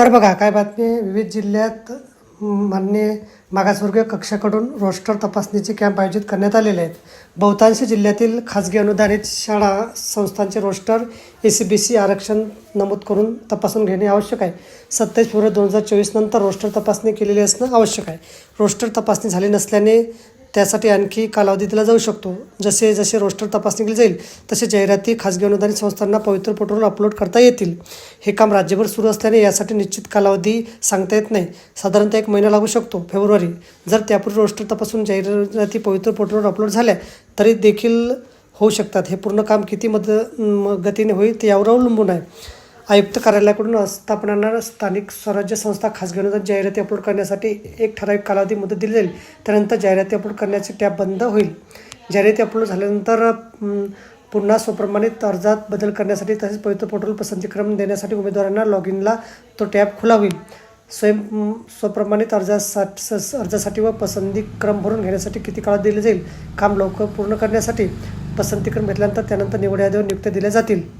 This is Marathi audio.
तर बघा काय बातमी विविध जिल्ह्यात मान्य मागासवर्गीय कक्षाकडून रोस्टर तपासणीचे कॅम्प आयोजित करण्यात आलेले आहेत. बहुतांश जिल्ह्यातील खाजगी अनुदानित शाळा संस्थांचे roster A C B C आरक्षण नमूद करून तपासून घेणे आवश्यक आहे. सत्तावीस फेब्रुवारी दोन हजार चोवीस नंतर रोस्टर तपासणी केलेली असणं आवश्यक आहे. रोस्टर तपासणी झाली नसल्याने त्यासाठी आणखी कालावधी दिला जाऊ शकतो. जसे जसे रोस्टर तपासणी केली जाईल तसे जाहिराती खाजगी अनुदानित संस्थांना पवित्र पोर्टलवर अपलोड करता येतील. हे काम राज्यभर सुरू असल्याने यासाठी निश्चित कालावधी सांगता येत नाही. साधारणतः एक महिना लागू शकतो फेब्रुवारी. जर त्यापूर्वी रोस्टर तपासून जाहिराती पवित्र पोर्टलवर अपलोड झाल्या तरी देखील होऊ शकतात. हे पूर्ण काम किती मद म- गतीने होईल ते यावर अवलंबून आहे. आयुक्त कार्यालयाकडून स्थापनांना स्थानिक स्वराज्य संस्था खासगी अनुदान जाहिराती अपलोड करण्यासाठी एक ठराविक कालावधी मुदत दिली जाईल. त्यानंतर जाहिराती अपलोड करण्याची टॅब बंद होईल. जाहिराती अपलोड झाल्यानंतर पुन्हा स्वप्रमाणित अर्जात बदल करण्यासाठी तसेच पवित्र पोर्टल पसंतीक्रम देण्यासाठी उमेदवारांना लॉग इनला तो टॅब खुला होईल. स्वयं स्वप्रमाणित अर्जासाठी स- अर्जासाठी व पसंतीक्रम भरून घेण्यासाठी किती काळात दिले जाईल? काम लवकर पूर्ण करण्यासाठी पसंतीक्रम घेतल्यानंतर त्यानंतर निवड यादीवर नियुक्त्या दिल्या जातील.